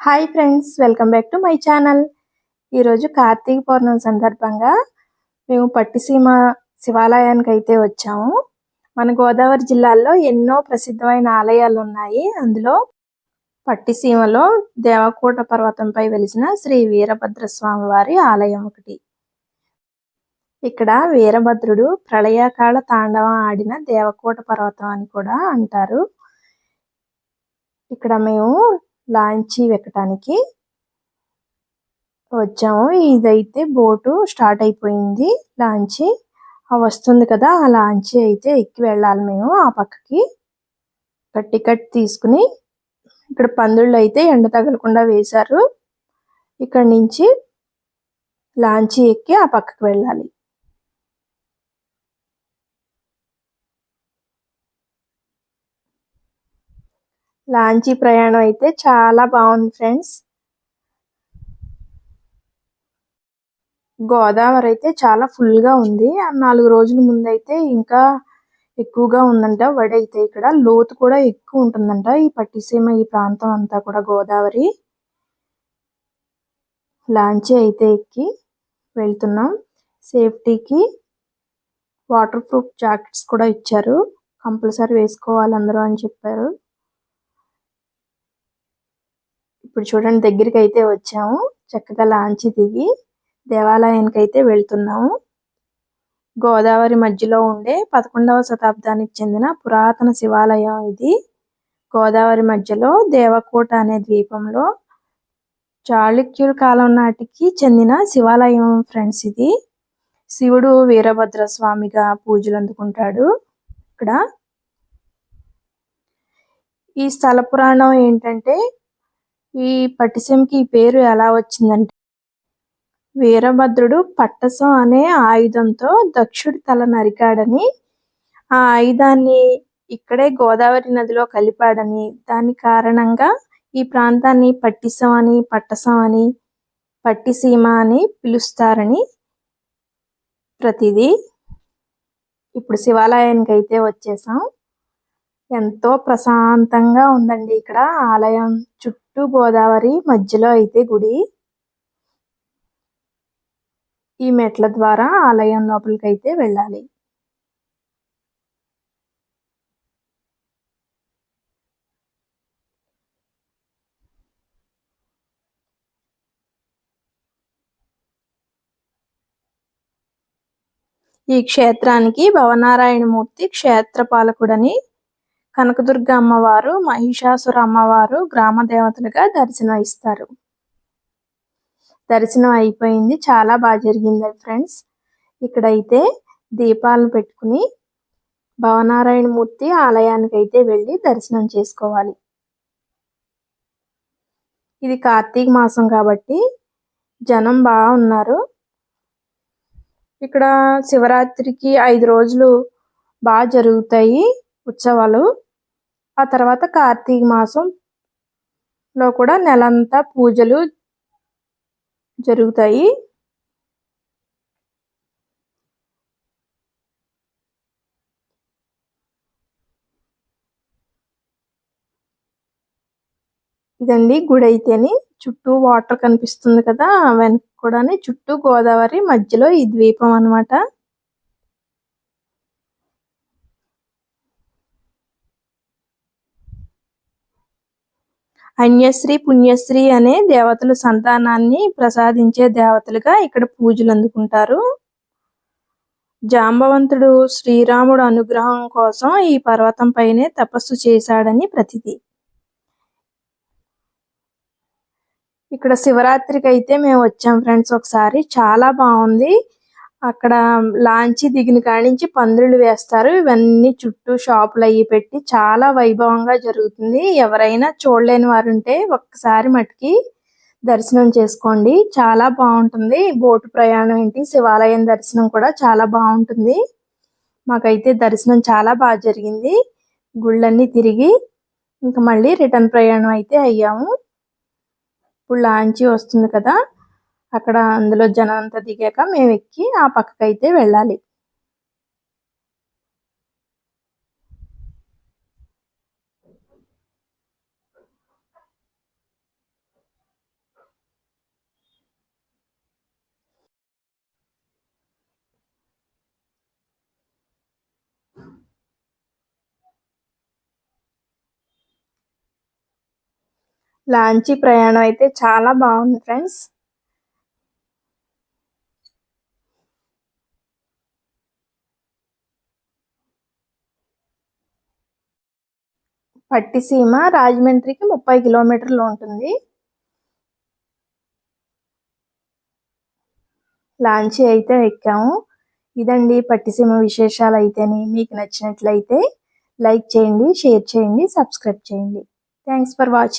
Hi friends welcome back to my channel ఈరోజు కార్తీక పౌర్ణమి సందర్భంగా మేము పట్టిసీమ శివాలయానికి అయితే వచ్చాము. మన గోదావరి జిల్లాలో ఎన్నో ప్రసిద్ధమైన ఆలయాలు ఉన్నాయి. అందులో పట్టిసీమలో దేవకోట పర్వతంపై వెలిసిన శ్రీ వీరభద్ర స్వామి వారి ఆలయం ఒకటి. ఇక్కడ వీరభద్రుడు ప్రళయకాల తాండవం ఆడిన దేవకోట పర్వతం అని కూడా అంటారు. ఇక్కడ మేము లాంచి ఎక్కడానికి వచ్చాము. ఇదైతే బోటు స్టార్ట్ అయిపోయింది లాంచి. వస్తుంది కదా ఆ లాంచి అయితే ఎక్కి వెళ్ళాలి మేము ఆ పక్కకి. టికెట్ తీసుకుని ఇక్కడ పందుళ్ళు అయితే ఎండ తగలకుండా వేశారు. ఇక్కడ నుంచి లాంచి ఎక్కి ఆ పక్కకి వెళ్ళాలి. లాంచీ ప్రయాణం అయితే చాలా బాగుంది ఫ్రెండ్స్. గోదావరి అయితే చాలా ఫుల్గా ఉంది నాలుగు రోజుల ముందు అయితే ఇంకా ఎక్కువగా ఉందంట. వడి అయితే ఇక్కడ లోతు కూడా ఎక్కువ ఉంటుందంట. ఈ పట్టిసీమ ఈ ప్రాంతం అంతా కూడా గోదావరి. లాంచీ అయితే ఎక్కి వెళ్తున్నాం. సేఫ్టీకి వాటర్ ప్రూఫ్ జాకెట్స్ కూడా ఇచ్చారు. కంపల్సరీ వేసుకోవాలి అందరూ అని చెప్పారు. ఇప్పుడు చూడండి దగ్గరికి అయితే వచ్చాము. చక్కగా లాంచి దిగి దేవాలయానికి అయితే వెళ్తున్నాము. గోదావరి మధ్యలో ఉండే పదకొండవ శతాబ్దానికి చెందిన పురాతన శివాలయం ఇది. గోదావరి మధ్యలో దేవకోట అనే ద్వీపంలో చాళుక్యుల కాలం నాటికి చెందిన శివాలయం ఫ్రెండ్స్ ఇది. శివుడు వీరభద్ర స్వామిగా పూజలు అందుకుంటాడు ఇక్కడ. ఈ స్థల పురాణం ఏంటంటే ఈ పట్టిసీమకి ఈ పేరు ఎలా వచ్చిందంటే వీరభద్రుడు పట్టసం అనే ఆయుధంతో దక్షుడి తల నరికాడని ఆ ఆయుధాన్ని ఇక్కడే గోదావరి నదిలో కలిపాడని దాని కారణంగా ఈ ప్రాంతాన్ని పట్టిసం అని పట్టసం అని పట్టిసీమ అని పిలుస్తారని ప్రతిదీ ఇప్పుడు శివాలయానికి అయితే వచ్చేసాం. ఎంతో ప్రశాంతంగా ఉందండి ఇక్కడ ఆలయం చుట్టూ. గోదావరి మధ్యలో అయితే గుడి. ఈ మెట్ల ద్వారా ఆలయం లోపలికి అయితే వెళ్ళాలి. ఈ క్షేత్రానికి భవనారాయణమూర్తి క్షేత్రపాలకుడని కనకదుర్గ అమ్మవారు మహిషాసుర అమ్మవారు గ్రామ దేవతలుగా దర్శనం ఇస్తారు. దర్శనం అయిపోయింది. చాలా బాగా జరిగింది ఫ్రెండ్స్. ఇక్కడైతే దీపాలను పెట్టుకుని భవనారాయణ మూర్తి ఆలయానికి అయితే వెళ్ళి దర్శనం చేసుకోవాలి. ఇది కార్తీక మాసం కాబట్టి జనం బాగా ఉన్నారు. ఇక్కడ శివరాత్రికి ఐదు రోజులు బాగా జరుగుతాయి ఉత్సవాలు. ఆ తర్వాత కార్తీక మాసం లో కూడా నెలంతా పూజలు జరుగుతాయి. ఇదండి గుడి అయితేని చుట్టూ వాటర్ కనిపిస్తుంది కదా వెనక కూడా చుట్టూ గోదావరి మధ్యలో ఈ ద్వీపం అనమాట అన్యశ్రీ పుణ్యశ్రీ అనే దేవతలు సంతానాన్ని ప్రసాదించే దేవతలుగా ఇక్కడ పూజలు అందుకుంటారు. జాంబవంతుడు శ్రీరాముడు అనుగ్రహం కోసం ఈ పర్వతం పైనే తపస్సు చేశాడని ప్రతిది ఇక్కడ శివరాత్రికి అయితే మేము వచ్చాం ఫ్రెండ్స్ ఒకసారి. చాలా బాగుంది. అక్కడ లాంచి దిగిన కాడి నుంచి పందిళ్ళు వేస్తారు. ఇవన్నీ చుట్టూ షాపులు అయ్యి పెట్టి చాలా వైభవంగా జరుగుతుంది. ఎవరైనా చూడలేని వారు ఉంటే ఒక్కసారి మటుకి దర్శనం చేసుకోండి. చాలా బాగుంటుంది. బోటు ప్రయాణం ఏంటి? శివాలయం దర్శనం కూడా చాలా బాగుంటుంది. మాకైతే దర్శనం చాలా బాగా జరిగింది. గుళ్ళన్నీ తిరిగి ఇంకా మళ్ళీ రిటర్న్ ప్రయాణం అయితే అయ్యాము. ఇప్పుడు లాంచి వస్తుంది కదా. అక్కడ అందులో జనం అంతా దిగాక మేము ఎక్కి ఆ పక్కకైతే వెళ్ళాలి. లాంచీ ప్రయాణం అయితే చాలా బాగుంది ఫ్రెండ్స్. పట్టిసీమ రాజమండ్రికి ముప్పై కిలోమీటర్లు ఉంటుంది. లాంచీ అయితే ఎక్కాము. ఇదండి పట్టిసీమ విశేషాలు అయితేని మీకు నచ్చినట్లయితే లైక్ చేయండి షేర్ చేయండి సబ్స్క్రైబ్ చేయండి. Thanks for watching